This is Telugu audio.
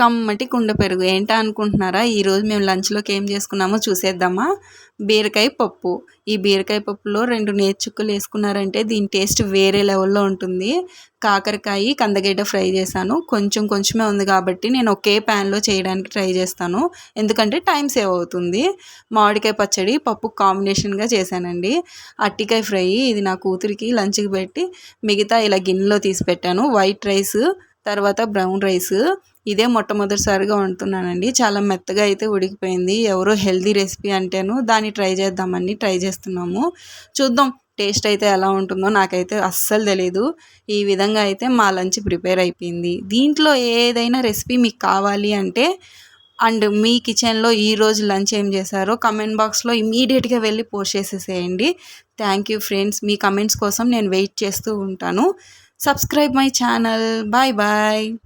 కమ్మటి కుండ పెరుగు. ఏంటా అనుకుంటున్నారా? ఈరోజు మేము లంచ్లోకి ఏం చేసుకున్నామో చూసేద్దామా? బీరకాయ పప్పు. ఈ బీరకాయ పప్పులో రెండు నేర్చుక్కలు వేసుకున్నారంటే దీని టేస్ట్ వేరే లెవెల్లో ఉంటుంది. కాకరకాయ కందగడ్డ ఫ్రై చేశాను. కొంచెం కొంచెమే ఉంది కాబట్టి నేను ఒకే ప్యాన్లో చేయడానికి ట్రై చేస్తాను. ఎందుకంటే టైం సేవ్ అవుతుంది. మామిడికాయ పచ్చడి పప్పు కాంబినేషన్గా చేశానండి. అట్టికాయ ఫ్రై ఇది నా కూతురికి లంచ్కి పెట్టి మిగతా ఇలా గిన్నెలో తీసి పెట్టాను. వైట్ రైస్ తర్వాత బ్రౌన్ రైస్. ఇదే మొట్టమొదటిసారిగా వండుతున్నానండి. చాలా మెత్తగా అయితే ఉడికిపోయింది. ఎవరో హెల్దీ రెసిపీ అంటేను దాన్ని ట్రై చేద్దామని ట్రై చేస్తున్నాము. చూద్దాం టేస్ట్ అయితే ఎలా ఉంటుందో. నాకైతే అస్సలు తెలీదు. ఈ విధంగా అయితే మా లంచ్ ప్రిపేర్ అయిపోయింది. దీంట్లో ఏదైనా రెసిపీ మీకు కావాలి అంటే అండ్ మీ కిచెన్లో ఈరోజు లంచ్ ఏం చేశారో కమెంట్ బాక్స్లో ఇమీడియట్గా వెళ్ళి పోస్ట్ చేసేసేయండి. Thank you friends. Me comments కోసం నేను వెయిట్ చేస్తూ ఉంటాను. Subscribe my channel. Bye bye.